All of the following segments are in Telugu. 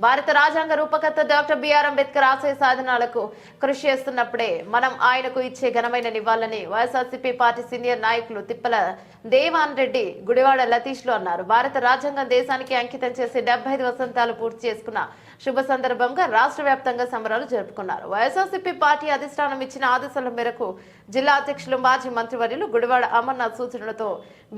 భారత రాజ్యాంగ రూపకర్త డాక్టర్ బిఆర్ అంబేద్కర్ ఆశయ సాధనాలకు కృషి చేస్తున్నప్పుడే మనం ఆయనకు ఇచ్చే ఘనమైన నివాళులని వైఎస్ఆర్సీపీ పార్టీ సీనియర్ నాయకులు తిప్పల దేవాన్ రెడ్డి గుడివాడ లతీష్లో అన్నారు. భారత రాజ్యాంగం దేశానికి అంకితం చేసి డెబ్బై ఐదు వసంతాలు పూర్తి చేసుకున్న శుభ సందర్భంగా రాష్ట్ర వ్యాప్తంగా సంబరాలు జరుపుకున్నారు. వైఎస్ఆర్సీపీ పార్టీ అధిష్టానం ఇచ్చిన ఆదేశాల మేరకు జిల్లా అధ్యక్షులు మాజీ మంత్రివర్యులు గుడివాడ అమర్నాథ్ సూచనలతో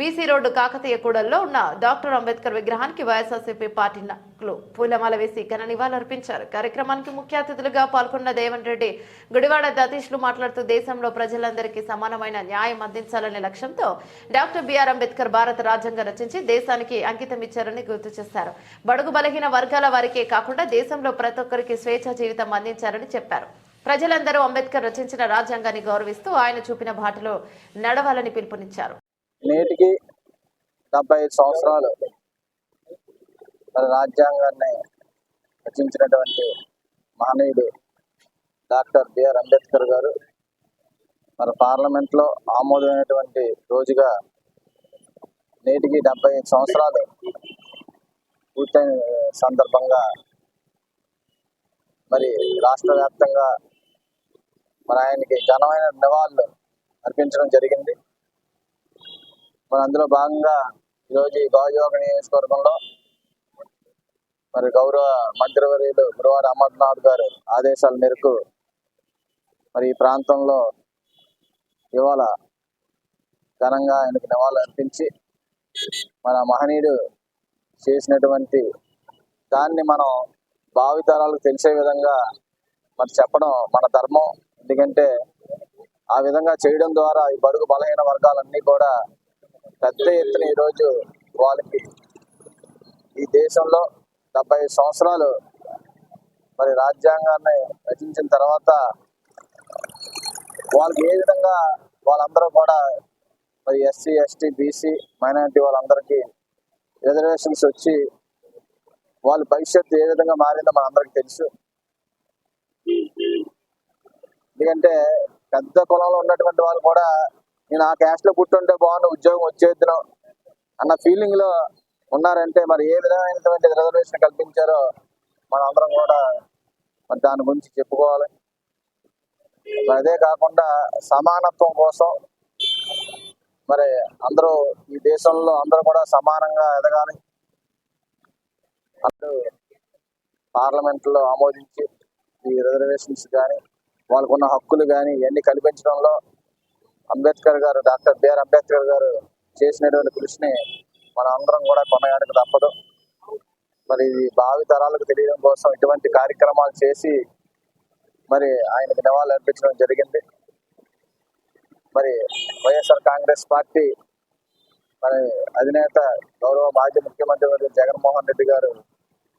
బీసీ రోడ్డు కాకతీయ కూడల్లో ఉన్న డాక్టర్ అంబేద్కర్ విగ్రహానికి వైఎస్ఆర్సీపీ పార్టీ నాయకులు పూలమాల వేసి ఘన నివాళులర్పించారు కార్యక్రమానికి ముఖ్య అతిథులుగా పాల్గొన్న దేవన్ రెడ్డి గుడివాడ దతీష్లు మాట్లాడుతూ దేశంలో ప్రజలందరికీ సమానమైన న్యాయం అందించాలనే లక్ష్యంతో డాక్టర్ బిఆర్ అంబేద్కర్ భారత రాజ్యాంగం రచించి దేశానికి అంకితం ఇచ్చారని గుర్తు చేశారు. బడుగు బలహీన వర్గాల వారికే కాకుండా దేశంలో ప్రతి ఒక్కరికి స్వేచ్ఛ జీవితం అందించారని చెప్పారు. ప్రజలందరూ అంబేద్కర్ రచించిన రాజ్యాంగాన్ని గౌరవిస్తూ ఆయన చూపిన బాటలో నడవాలని పిలుపునిచ్చారు. నేటికి డెబ్బై ఐదు సంవత్సరాలు మన రాజ్యాంగాన్ని రచించినటువంటి మహనీయుడు డాక్టర్ బిఆర్ అంబేద్కర్ గారు మరి పార్లమెంట్లో ఆమోదమైనటువంటి రోజుగా నేటికి డెబ్బై ఐదు సంవత్సరాలు పూర్తయిన సందర్భంగా మరి రాష్ట్ర వ్యాప్తంగా మన ఆయనకి ఘనమైన నివాళులు అర్పించడం జరిగింది. మరి అందులో భాగంగా ఈరోజు ఈ గాజువాక నియోజకవర్గంలో మరి గౌరవ మంత్రివర్యులు గురువారు అమర్నాథ్ గారు ఆదేశాల మేరకు మరి ఈ ప్రాంతంలో ఇవాళ ఘనంగా ఆయనకు నివాళులు అర్పించి మన మహనీయుడు చేసినటువంటి దాన్ని మనం భావితరాలకు తెలిసే విధంగా మరి చెప్పడం మన ధర్మం. ఎందుకంటే ఆ విధంగా చేయడం ద్వారా ఈ బడుగు బలహీన వర్గాలన్నీ కూడా పెద్ద ఎత్తున ఈరోజు వాళ్ళకి ఈ దేశంలో డెబ్బై ఐదు సంవత్సరాలు మరి రాజ్యాంగాన్ని రచించిన తర్వాత వాళ్ళకి ఏ విధంగా వాళ్ళందరూ కూడా మరి ఎస్సీ ఎస్టీ బీసీ మైనారిటీ వాళ్ళందరికీ రిజర్వేషన్స్ వచ్చి వాళ్ళ భవిష్యత్తు ఏ విధంగా మారిందో మనందరికీ తెలుసు. ఎందుకంటే పెద్ద కులంలో ఉన్నటువంటి వాళ్ళు కూడా నేను ఆ క్యాస్ట్లో పుట్టుంటే బాగుండు ఉద్యోగం వచ్చేద్దును అన్న ఫీలింగ్లో ఉన్నారంటే మరి ఏ విధమైనటువంటి రిజర్వేషన్ కల్పించారో మనం అందరం కూడా మరి దాని గురించి చెప్పుకోవాలి. మరి అదే కాకుండా సమానత్వం కోసం మరి అందరూ ఈ దేశంలో అందరూ కూడా సమానంగా ఎదగాలి. అందరూ పార్లమెంట్లో ఆమోదించి ఈ రిజర్వేషన్స్ కానీ వాళ్ళకున్న హక్కులు కానీ ఇవన్నీ కల్పించడంలో అంబేద్కర్ గారు డాక్టర్ బిఆర్ అంబేద్కర్ గారు చేసినటువంటి కృషిని మనం అందరం కూడా కొనయాడక తప్పదు. మరి ఇది భావి తరాలకు తెలియడం కోసం ఇటువంటి కార్యక్రమాలు చేసి మరి ఆయనకు నివాళులు అర్పించడం జరిగింది. మరి వైఎస్ఆర్ కాంగ్రెస్ పార్టీ మరి అధినేత గౌరవ మాజీ ముఖ్యమంత్రి వర్యులు జగన్మోహన్ రెడ్డి గారు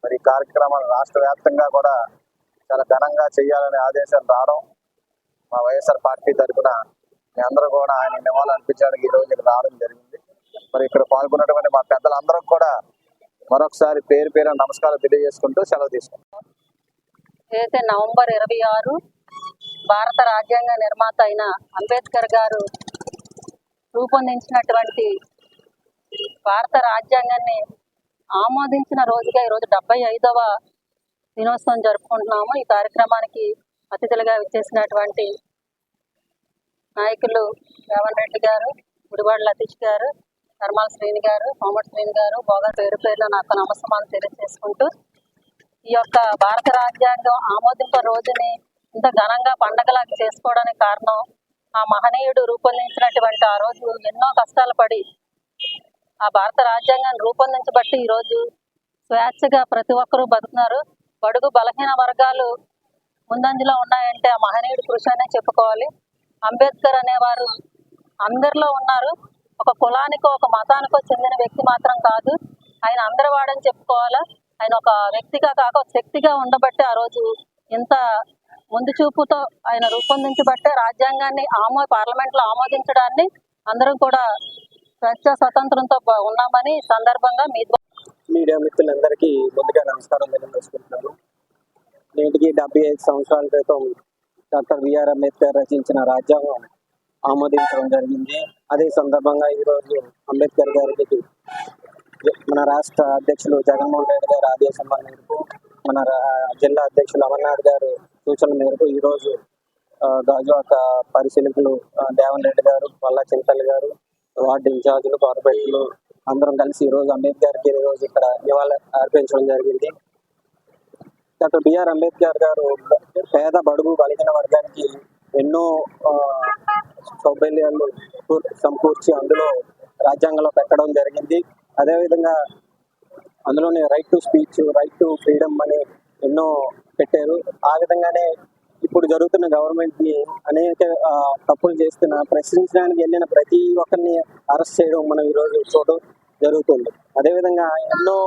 మరి కార్యక్రమాలు రాష్ట్ర వ్యాప్తంగా కూడా చాలా ఘనంగా చేయాలనే ఆదేశాలు రావడం మా వైఎస్ఆర్ పార్టీ తరఫున మీ అందరూ కూడా ఆయన నివాళులు అర్పించడానికి ఈ రోజు ఇక్కడ రావడం జరిగింది. మరి ఇక్కడ పాల్గొన్నటువంటి మా పెద్దలందరూ కూడా మరొకసారి పేరు పేరు నమస్కారం తెలియజేసుకుంటూ సెలవు తీసుకుంటాం ఏదైతే నవంబర్ ఇరవై ఆరు భారత రాజ్యాంగ నిర్మాత అయిన అంబేద్కర్ గారు రూపొందించినటువంటి భారత రాజ్యాంగాన్ని ఆమోదించిన రోజుగా ఈరోజు డెబ్బై ఐదవ దినోత్సవం జరుపుకుంటున్నాము. ఈ కార్యక్రమానికి అతిథులుగా విచ్చేసినటువంటి నాయకులు రేవన్ రెడ్డి గారు గుడివాడ లతీష్ గారు ధర్మాల శ్రీని గారు కోమటి శ్రీని గారు బాగా పేరు పేరులో నాకు నమస్కారాలు తెలియజేసుకుంటూ ఈ యొక్క భారత రాజ్యాంగం ఆమోదింప రోజుని ఇంత ఘనంగా పండగలాగా చేసుకోవడానికి కారణం ఆ మహనీయుడు రూపొందించినటువంటి ఆ రోజు ఎన్నో కష్టాలు పడి ఆ భారత రాజ్యాంగాన్ని రూపొందించబట్టి ఈ రోజు స్వేచ్ఛగా ప్రతి ఒక్కరూ బతుకున్నారు బడుగు బలహీన వర్గాలు ముందంజలో ఉన్నాయంటే ఆ మహనీయుడు కృషి అనే చెప్పుకోవాలి. అంబేద్కర్ అనేవారు అందరిలో ఉన్నారు. ఒక కులానికో ఒక మతానికో చెందిన వ్యక్తి మాత్రం కాదు. ఆయన అందరి వాడని చెప్పుకోవాలా? ఆయన ఒక వ్యక్తిగా కాక శక్తిగా ఉండబట్టే ఆ రోజు ఇంత ముందు చూపుతో ఆయన రూపొందించబట్టే రాజ్యాంగాన్ని ఆమో పార్లమెంట్లో ఆమోదించడాన్ని అందరం కూడా స్వేచ్ఛ స్వతంత్రంతో ఉన్నామని సందర్భంగా మీ మీడియా మిత్రులందరికీ ముందుగా నమస్కారం తెలియజేసుకుంటున్నాను. నేటికి డెబ్బై ఐదు సంవత్సరాల క్రితం డాక్టర్ బిఆర్ అంబేద్కర్ రచించిన రాజ్యాంగం ఆమోదించడం జరిగింది. అదే సందర్భంగా ఈరోజు అంబేద్కర్ గారికి మన రాష్ట్ర అధ్యక్షులు జగన్మోహన్ రెడ్డి గారి ఆదేశం మేరకు మన రా- జిల్లా అధ్యక్షులు అమర్నాథ్ గారు సూచనల మేరకు ఈరోజు గాజువాక పరిశీలకులు దేవన్ రెడ్డి గారు వల్ల చింతల్ గారు వార్డు ఇన్ఛార్జీలు కార్పొరేట్లు అందరం కలిసి ఈరోజు రోజు అంబేద్కర్కి ఈరోజు రోజు ఇక్కడ ఇవాళ అర్పించడం జరిగింది. డాక్టర్ బిఆర్ అంబేద్కర్ గారు పేద బడుగు బలిగిన వర్గానికి ఎన్నో ఆ, సౌకర్యాలు సమకూర్చి అందులో రాజ్యాంగంలో పెట్టడం జరిగింది. అదేవిధంగా అందులోనే right to speech right to freedom అని ఎన్నో పెట్టారు. ఆ విధంగానే ఇప్పుడు జరుగుతున్న గవర్నమెంట్ని అనేక తప్పులు చేస్తున్న ప్రశ్నించడానికి వెళ్ళిన ప్రతి ఒక్కరిని అరెస్ట్ చేయడం మనం ఈరోజు చూడడం జరుగుతుంది. అదేవిధంగా ఎన్నో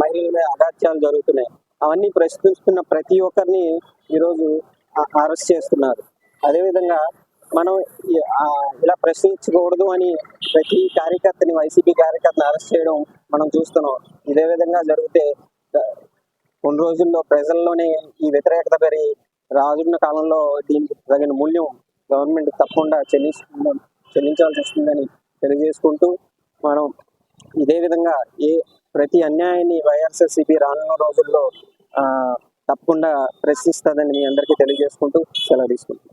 మహిళల మీద అగాత్యాలు జరుగుతున్నాయి. అవన్నీ ప్రశ్నిస్తున్న ప్రతి ఒక్కరిని ఈరోజు అరెస్ట్ చేస్తున్నారు. అదేవిధంగా మనం ఇలా ప్రశ్నించకూడదు అని ప్రతి కార్యకర్తని వైసీపీ కార్యకర్తని అరెస్ట్ చేయడం మనం చూస్తున్నాం. ఇదే విధంగా జరిగితే కొన్ని రోజుల్లో ప్రజల్లోనే ఈ వ్యతిరేకత పెరిగి రాజున్న కాలంలో దీనికి తగిన మూల్యం గవర్నమెంట్ తప్పకుండా చెల్లిస్తుంద చెల్లించాల్సి వస్తుందని తెలియజేసుకుంటూ మనం ఇదే విధంగా ఏ ప్రతి అన్యాయాన్ని వైఎస్ఆర్సీపీ రానున్న రోజుల్లో ఆ, తప్పకుండా ప్రశ్నిస్తుందని మీ అందరికీ తెలియజేసుకుంటూ సెలవు తీసుకుంటాం